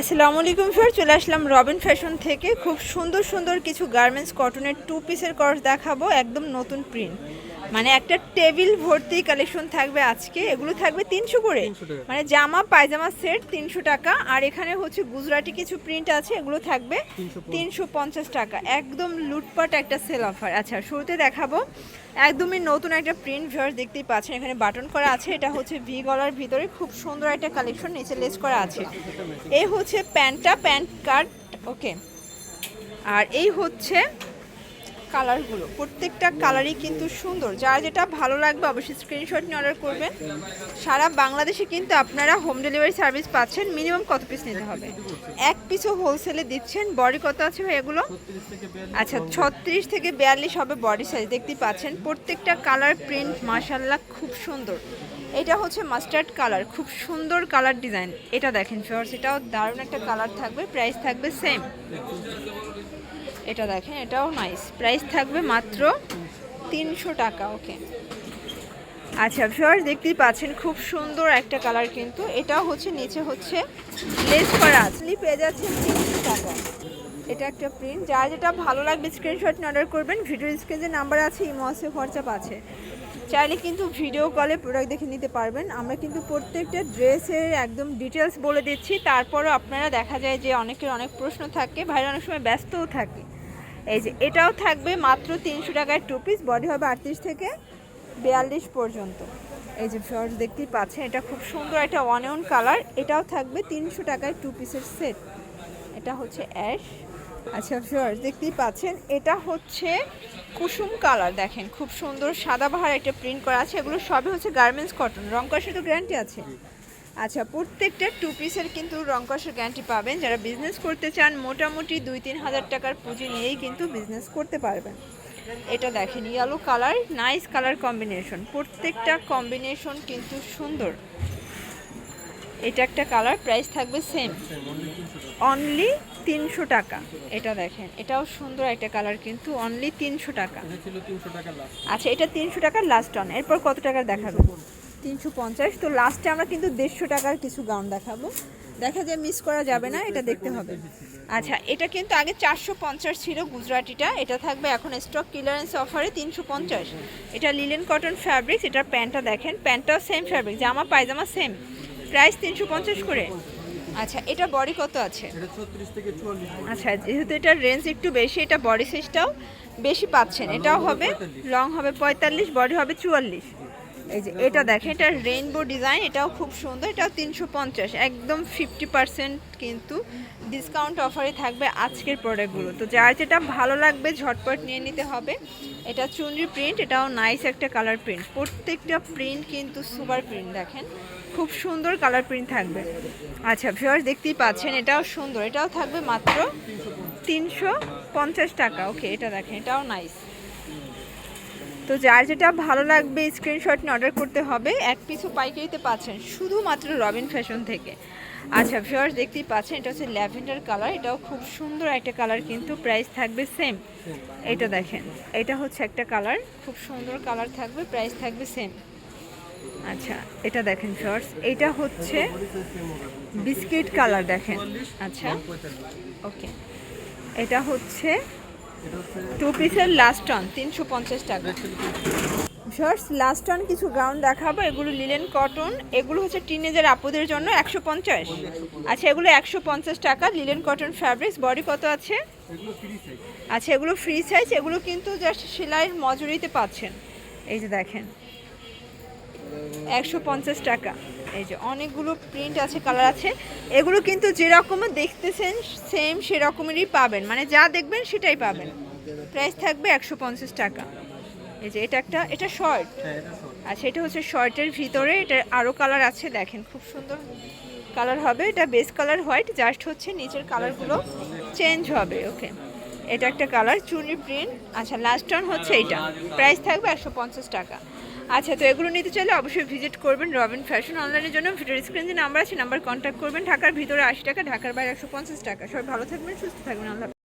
আসসালামু আলাইকুম স্যার চলে আসলাম রবিন ফ্যাশন থেকে। খুব সুন্দর সুন্দর কিছু গার্মেন্টস কটনের টু পিসের কর্স দেখাবো, একদম নতুন প্রিন্ট মানে একটা টেবিল ভর্তি কালেকশন থাকবে আজকে। এগুলো থাকবে তিনশো করে। মানে জামা পায়জামা সেট তিনশো টাকা। আর এখানে হচ্ছে গুজরাটি কিছু প্রিন্ট আছে এগুলো থাকবে তিনশো পঞ্চাশ। টাকা। একদম লুটপাট একটা সেল অফার আচ্ছা শুরুতে দেখাবো। একদমই নতুন একটা প্রিন্ট ভিউয়ার দেখতেই পাচ্ছেন। এখানে বাটন করা আছে। এটা হচ্ছে ভি গলার ভিতরে খুব সুন্দর একটা কালেকশন নিচে লেস করা আছে। এই হচ্ছে প্যান্টটা প্যান্ট কাট ওকে আর এই হচ্ছে কালারগুলো। প্রত্যেকটা কালারই কিন্তু সুন্দর। যার যেটা ভালো লাগবে অবশ্যই স্ক্রিনশট নিয়ে অর্ডার করবেন। সারা বাংলাদেশে কিন্তু আপনারা হোম ডেলিভারি সার্ভিস পাচ্ছেন। মিনিমাম কত পিস নিতে হবে? এক পিসও হোলসেলে দিচ্ছেন। বডি কত আছে ভাই এগুলো? আচ্ছা ছত্রিশ থেকে বিয়াল্লিশ হবে বডি সাইজ দেখতেই পাচ্ছেন, প্রত্যেকটা কালার প্রিন্ট মাসাল্লাহ খুব সুন্দর। এটা হচ্ছে মাস্টার্ড কালার খুব সুন্দর কালার ডিজাইন এটা দেখেন ফিওর্স এটাও দারুণ একটা কালার থাকবে। প্রাইস থাকবে সেম এটা দেখেন, এটাও নাইস প্রাইস থাকবে মাত্র তিনশো টাকা ওকে আচ্ছা ফিওর্স দেখতেই পাচ্ছেন, খুব সুন্দর একটা কালার কিন্তু। এটাও হচ্ছে, নিচে হচ্ছে লেস করা আসলি পেয়ে যাচ্ছেন তিনশো টাকা। এটা একটা প্রিন্ট যা যেটা ভালো লাগবে স্ক্রিনশট অর্ডার করবেন। ভিডিও স্ক্রিনে নাম্বার আছে ইমো আছে হোয়াটসঅ্যাপ আছে। চাইলে কিন্তু ভিডিও কলে প্রোডাক্ট দেখে নিতে পারবেন। আমরা কিন্তু প্রত্যেকটা ড্রেসের একদম ডিটেলস বলে দিচ্ছি। তারপরও আপনারা দেখা যায় যে অনেকের অনেক প্রশ্ন থাকে। ভাইরা অনেক সময় ব্যস্তও থাকে। এই যে, এটাও থাকবে মাত্র তিনশো টাকায় টু পিস বডি হবে আটত্রিশ থেকে বিয়াল্লিশ পর্যন্ত। এই যে ফ্লাওয়ার্স দেখতেই পাচ্ছেন, এটা খুব সুন্দর একটা অনিয়ন কালার এটাও থাকবে তিনশো টাকায় টু পিসের সেট এটা হচ্ছে অ্যাশ আচ্ছা ফ্লাওয়ার্স দেখতেই পাচ্ছেন, এটা হচ্ছে কুসুম কালার, দেখেন, খুব সুন্দর সাদা বাহার একটা প্রিন্ট করা আছে, এগুলো সবই হচ্ছে গার্মেন্টস কটন রং কষে তো গ্যারান্টি আছে। আচ্ছা প্রত্যেকটা টু পিসের কিন্তু রং কষের গ্যারান্টি পাবেন, যারা বিজনেস করতে চান, মোটামুটি দুই তিন হাজার টাকার পুঁজি নিয়েই কিন্তু বিজনেস করতে পারবেন। এটা দেখেন yellow colour nice colour combination প্রত্যেকটা কম্বিনেশন কিন্তু সুন্দর। এটা একটা কালার প্রাইস থাকবে সেম অনলি তিনশো টাকা। এটা দেখেন এটাও সুন্দর একটা কালার কিন্তু অনলি তিনশো টাকা। আচ্ছা এটা তিনশো টাকার লাস্ট অন এরপর কত টাকার দেখাবো? তিনশো পঞ্চাশ তো লাস্টে আমরা কিন্তু দেড়শো টাকার কিছু গাউন দেখাবো। দেখা যায় মিস করা যাবে না এটা দেখতে হবে। আচ্ছা এটা কিন্তু আগে চারশো পঞ্চাশ ছিল গুজরাটিটা এটা থাকবে এখন স্টক ক্লিয়ারেন্স অফারে তিনশো পঞ্চাশ। এটা লিলেন কটন ফ্যাব্রিক্স এটার প্যান্টটা দেখেন প্যান্টটাও সেম ফ্যাব্রিক জামা পায়জামা সেম প্রাইস তিনশো পঞ্চাশ করে। আচ্ছা এটা বডি কত আছে? আচ্ছা যেহেতু এটার রেঞ্জ একটু বেশি এটা বডি সাইজটাও বেশি পাচ্ছেন এটাও হবে লং হবে পঁয়তাল্লিশ বডি হবে চুয়াল্লিশ। এই যে, এটা দেখেন, এটা রেইনবো ডিজাইন এটাও খুব সুন্দর, এটাও তিনশো পঞ্চাশ, একদম ফিফটি পার্সেন্ট কিন্তু ডিসকাউন্ট অফারে থাকবে আজকের প্রোডাক্টগুলো তো যার যেটা ভালো লাগবে, ঝটপট নিয়ে নিতে হবে। এটা চুনরি প্রিন্ট এটাও নাইস একটা কালার প্রিন্ট প্রত্যেকটা প্রিন্ট কিন্তু সুপার প্রিন্ট দেখেন। খুব সুন্দর কালার প্রিন্ট থাকবে। আচ্ছা ভিউয়ার্স দেখতেই পাচ্ছেন, এটাও সুন্দর। এটাও থাকবে মাত্র তিনশো পঞ্চাশ টাকা। ওকে এটা দেখেন, এটাও নাইস তো যার যেটা ভালো লাগবে স্ক্রিনশট নিয়ে অর্ডার করতে হবে, এক পিছু পাইকারিতে পাচ্ছেন শুধুমাত্র রবিন ফ্যাশন থেকে। আচ্ছা ভিউয়ার্স দেখতেই পাচ্ছেন, এটা হচ্ছে ল্যাভেন্ডার কালার এটাও খুব সুন্দর একটা কালার কিন্তু প্রাইস থাকবে সেম এটা দেখেন, এটা হচ্ছে একটা কালার খুব সুন্দর কালার থাকবে প্রাইস থাকবে সেম আচ্ছা এটা দেখেন শর্টস এটা হচ্ছে বিস্কিট কালার দেখেন। আচ্ছা ওকে এটা হচ্ছে এটা হচ্ছে টু পিসের লাস্ট টন তিনশো পঞ্চাশ টাকা। শর্টস লাস্ট টন কিছু গাউন দেখাবো, এগুলো লিলেন কটন এগুলো হচ্ছে টিনেজার আপুদের জন্য একশো পঞ্চাশ। আচ্ছা এগুলো একশো পঞ্চাশ টাকা লিলেন কটন ফ্যাব্রিক্স বডি কত আছে? আচ্ছা এগুলো ফ্রি সাইজ এগুলো কিন্তু জাস্ট সেলাইয়ের মজুরিতে পাচ্ছেন। এই যে দেখেন একশো পঞ্চাশ টাকা। এই যে অনেকগুলো প্রিন্ট আছে কালার আছে। এগুলো কিন্তু যেরকম দেখতেছেন সেম সেরকমেরই পাবেন। মানে যা দেখবেন সেটাই পাবেন। প্রাইস থাকবে একশো পঞ্চাশ টাকা। এই যে এটা একটা, এটা শর্ট এটা আচ্ছা এটা হচ্ছে শর্টের ভিতরে এটা আরও কালার আছে, দেখেন খুব সুন্দর কালার হবে। এটা বেস কালার হোয়াইট জাস্ট হচ্ছে নিচের কালারগুলো চেঞ্জ হবে ওকে এটা একটা কালার চুনি প্রিন্ট আচ্ছা লাস্ট টার্ন হচ্ছে এইটা। প্রাইস থাকবে একশো পঞ্চাশ টাকা। আচ্ছা তো এগুলো নিতে চাইলে অবশ্যই ভিজিট করবেন রবিন ফ্যাশন অনলাইনের জন্য। ভিডিও স্ক্রিন যে নাম্বার আছে, নাম্বার কন্ট্যাক্ট করবেন। ঢাকার ভিতরে আশি টাকা, ঢাকার বাইরে একশো পঞ্চাশ টাকা। সবাই ভালো থাকবেন, সুস্থ থাকবেন, আল্লাহ।